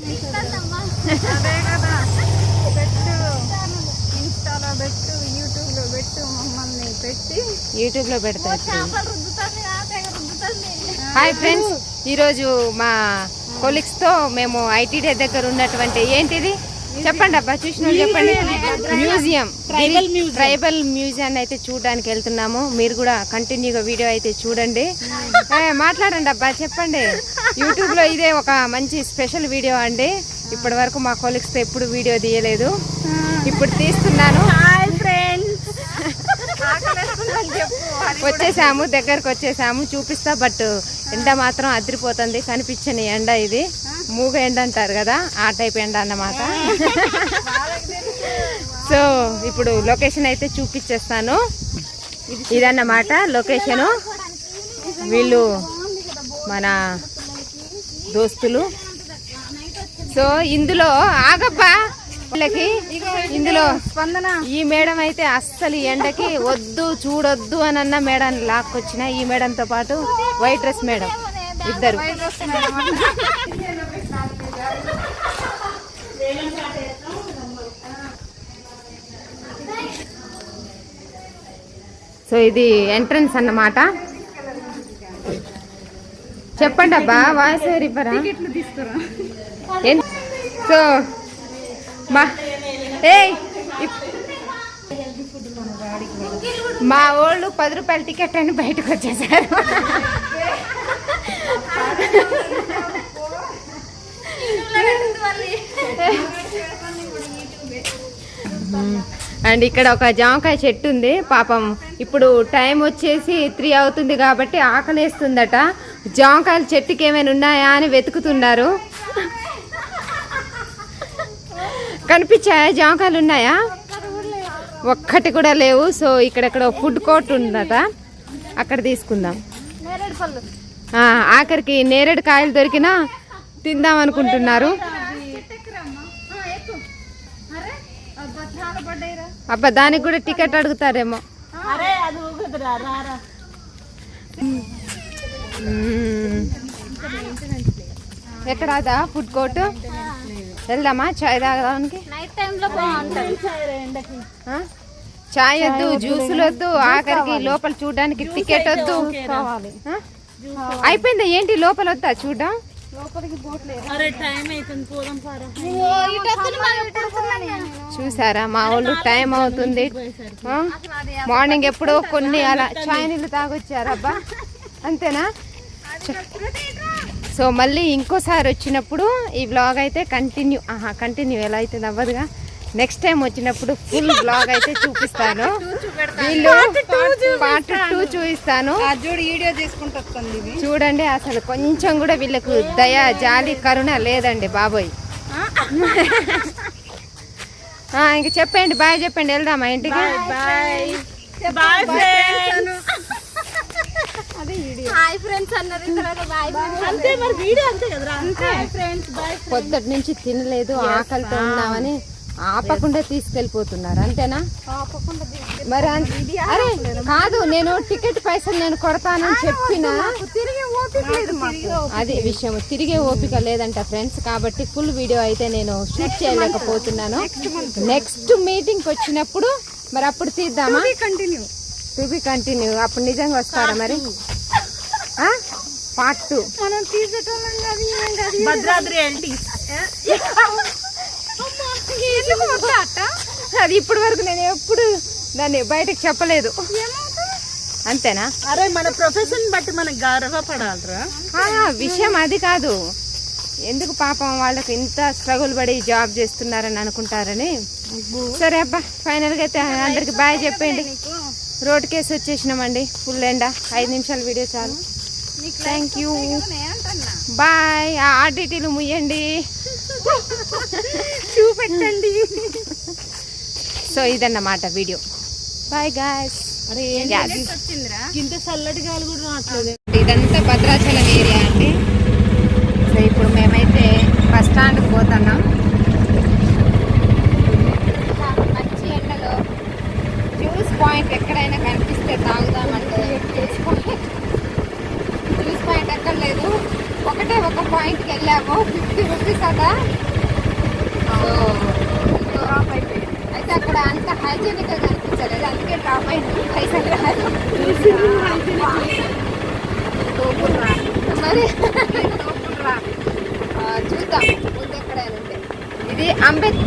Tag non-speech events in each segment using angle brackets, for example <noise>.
అదే కదా. పెట్టు. ఇన్స్టాలో పెట్టు యూట్యూబ్లో పెట్టు మమ్మల్ని పెట్టి. యూట్యూబ్లో పెడతా హాయ్ ఫ్రెండ్స్ ఈరోజు మా కొలీగ్స్తో మేము ఐటీడీ దగ్గర ఉన్నటువంటి ఏంటిది? చెప్పండి అబ్బా చూసిన చెప్పండి. మ్యూజియం ట్రైబల్ ట్రైబల్ మ్యూజియం అయితే చూడడానికి వెళ్తున్నాము. మీరు కూడా కంటిన్యూగా వీడియో అయితే చూడండి. ఏ, మాట్లాడండి అబ్బా చెప్పండి. యూట్యూబ్లో ఇదే ఒక మంచి స్పెషల్ వీడియో అండి. ఇప్పటి వరకు మా కొలీగ్స్తో ఎప్పుడు వీడియో తీయలేదు. ఇప్పుడు తీస్తున్నాను. వచ్చేసాము దగ్గరకు వచ్చేసాము. చూపిస్తా బట్ ఎండ మాత్రం అదిరిపోతుంది. కనిపించని ఎండ ఇది. మూగ ఎండ అంటారు కదా ఆ టైప్ ఎండ అన్నమాట. సో ఇప్పుడు లొకేషన్ అయితే చూపించేస్తాను ఇదన్నమాట లొకేషను. వీళ్ళు మన దోస్తులు. సో ఇందులో ఆగబ్బా వీళ్ళకి ఇందులో స్పందన ఈ మేడం అయితే అస్సలు ఎండకి వద్దు చూడొద్దు అని అన్న మేడం లాక్కొచ్చిన. ఈ మేడంతో పాటు వైట్ డ్రెస్ మేడం ఇద్దరు. సో ఇది ఎంట్రన్స్ అన్నమాట. చెప్పండి అబ్బా వాయిస్ ఓవర్ ఇవ్వరా? సో మా ఇప్- మా వాళ్ళు పది రూపాయల టికెట్ అని బయటకు వచ్చేసారు. <laughs> <laughs> అండ్ ఇక్కడ ఒక జామకాయ చెట్టు ఉంది. పాపం ఇప్పుడు టైం వచ్చేసి త్రీ అవుతుంది కాబట్టి ఆకలేస్తుందట. జామకాయల చెట్టుకి ఏమైనా ఉన్నాయా అని వెతుకుతున్నారు. కనిపించాయా? జామకాయలు ఉన్నాయా? ఒక్కటి కూడా లేవు. సో ఇక్కడెక్కడ ఫుడ్ కోర్ట్ ఉందట. అక్కడ తీసుకుందాం. ఆఖరికి నేరేడు కాయలు దొరికినా తిందాం అనుకుంటున్నారు అరే అబ్బా చాలా పడ్డాయిరా అబ్బా దానికి కూడా టికెట్ అడుగుతారేమో. అరే అది ఊగుదురా రారా మ్మ్. ఎక్కడ అదా? Food court? వెళ్దామా చాయ్ తాగడానికి? చాయ్ వద్దు జ్యూసులు వద్దు ఆఖరికి లోపల చూడడానికి టికెట్ వద్దు? అయిపోయిందా? ఏంటి లోపల వద్దా? చూడడం. చూసారా మా వాళ్ళు టైం అవుతుంది? మార్నింగ్ ఎప్పుడో కొన్ని అలా చాయ్ నీళ్ళు తాగొచ్చారు అబ్బా. అంతేనా? సో మళ్ళీ ఇంకోసారి వచ్చినప్పుడు ఈ వ్లాగ్ అయితే కంటిన్యూ ఆహా కంటిన్యూ ఎలా అవుతుంది అవ్వదుగా నెక్స్ట్ టైం వచ్చినప్పుడు ఫుల్ బ్లాగ్ అయితే చూపిస్తాను. వీళ్ళు పార్ట్ టూ చూపిస్తాను. చూడండి అసలు కొంచెం కూడా వీళ్ళకు దయ జాలి కరుణ లేదండి బాబోయ్. ఆ, ఇంక చెప్పండి బాయ్ చెప్పండి వెళ్దామా ఇంటికి? బాయ్ బాయ్ ఫ్రెండ్స్ అది వీడియో. హాయ్ ఫ్రెండ్స్ అన్నది తర్వాత బాయ్ అంతే మరి వీడియో అంతే కదరా? అంతే. ఫ్రెండ్స్ బాయ్ పొద్దుటి నుంచి తినలేదు ఆకలితో ఉన్నామని ఆపకుండా తీసుకెళ్ళిపోతున్నారు అంతేనా? మరి అరే కాదు నేను టికెట్ పైసలు నేను కొడతానని చెప్పిన. తిరిగి ఓపిక లేదు మాకు. అది విషయం తిరిగే ఓపిక లేదంట ఫ్రెండ్స్ కాబట్టి ఫుల్ వీడియో అయితే నేను షూట్ చేయలేకపోతున్నాను. నెక్స్ట్ మీటింగ్ వచ్చినప్పుడు మరి అప్పుడు తీద్దామా? కంటిన్యూ టు బి కంటిన్యూ అప్పుడు నిజంగా వస్తారా మరి? పార్ట్ టూ మనం తీసేటోళ్ళం కాదు అది ఇప్పటి వరకు నేను ఎప్పుడు దాన్ని బయటకు చెప్పలేదు. అంతేనా? అరే మన ప్రొఫెషన్ బట్టి మనకు గర్వపడాలరా. ఆ, విషయం అది కాదు. ఎందుకు పాపం వాళ్ళకి ఇంత స్ట్రగుల్ పడి జాబ్ చేస్తున్నారని అనుకుంటారని. సరే అబ్బా ఫైనల్గా అయితే అందరికి బాయ్ చెప్పండి రోడ్ కేసు వచ్చేసినామండి ఫుల్ ఎండ. ఐదు నిమిషాల వీడియో చాలు. థ్యాంక్ యూ బాయ్ ఆ ఆర్డిటీలు ముయ్యండి. చూపెట్టండి. సో ఇదన్నమాట వీడియో. బాయ్ గాయస్ అరే వచ్చిందిరా ఇంత చల్లటి గాలి కూడా ఇదంతా భద్రాచలం ఏరియా అంటే ఒక పాయింట్కి వెళ్ళాము. ఫిఫ్టీ రూపీస్ అట. డ్రాప్ అయిపోయింది. అయితే అక్కడ అంత హైజీనిక్గా అది అందుకే డ్రాప్ అయింది. పైసలు మరి? చూద్దాం. ముందు ఎక్కడైనా ఇది అంబేద్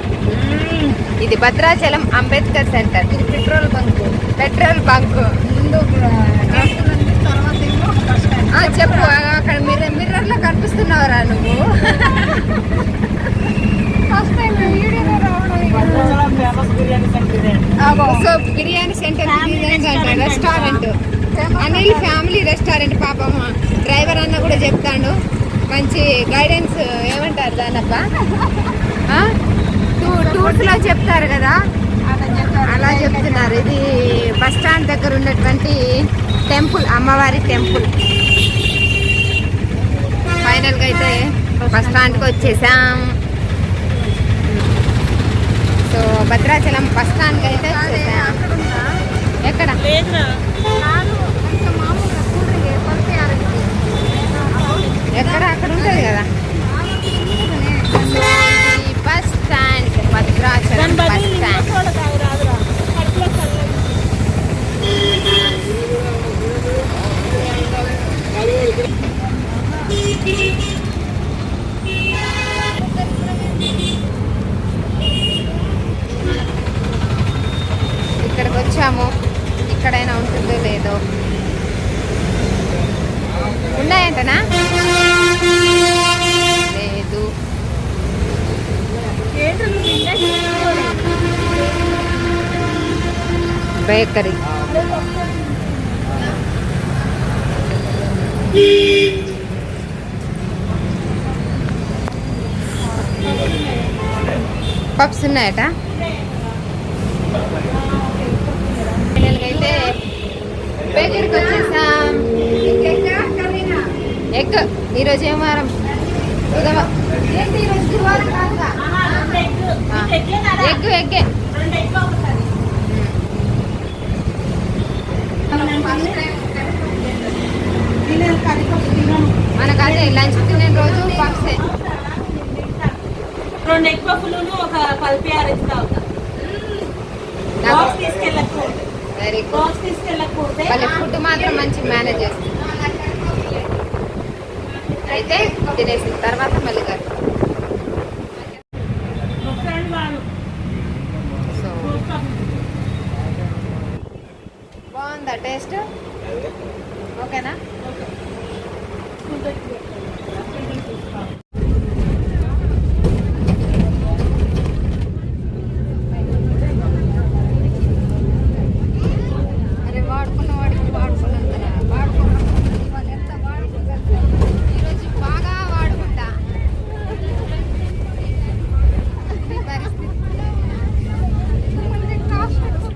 ఇది భద్రాచలం అంబేద్కర్ సెంటర్. ఇది పెట్రోల్ బంక్. Petrol bunk. ముందు చెప్పు. అక్కడ మిర్రర్ మిర్రర్లో కనిపిస్తున్నావురా నువ్వు. ఫస్ట్ టైం వీడియోలో రావడం so biryani centre restaurant Anil family restaurant పాపం. డ్రైవర్ అన్న కూడా చెప్తాడు. మంచి గైడెన్స్ ఏమంటారు దానప్ప? టూ టూర్స్లో చెప్తారు కదా? అలా చెప్తున్నారు. ఇది బస్ స్టాండ్ దగ్గర ఉన్నటువంటి టెంపుల్ అమ్మవారి టెంపుల్. ఫైనల్గా అయితే బస్ స్టాండ్కి వచ్చేసాం. సో భద్రాచలం బస్ స్టాండ్కి అయితే వచ్చేసాం. ఎక్కడ? ఎక్కడ? అక్కడ ఉంటుంది కదా సో ఇది bus stand Bhadrachalam bus stand వచ్చాము ఇక్కడైనా ఉంటుందో లేదో. ఉన్నాయంటనా? లేదు. బేకరీ. పప్స్ ఉన్నాయట. ఫైనల్గా అయితే బేకరీకి వచ్చేసాం. ఎగ్. ఈరోజు ఏం వారం? ఎగ్ ఎగ్గే. మనకు అదే లంచ్ తినే రోజు పప్సే. రెండు ఎగ్ పఫ్లు ఒక పల్పి ఆరెంజ్ తాగుతా. వెరీ గుడ్ వాళ్ళ ఫుడ్ మాత్రం మంచి మేనేజ్ చేస్తుంది. అయితే తినేసిన తర్వాత మళ్ళీ గారు సో బాగుందా టేస్ట్? ఓకేనా?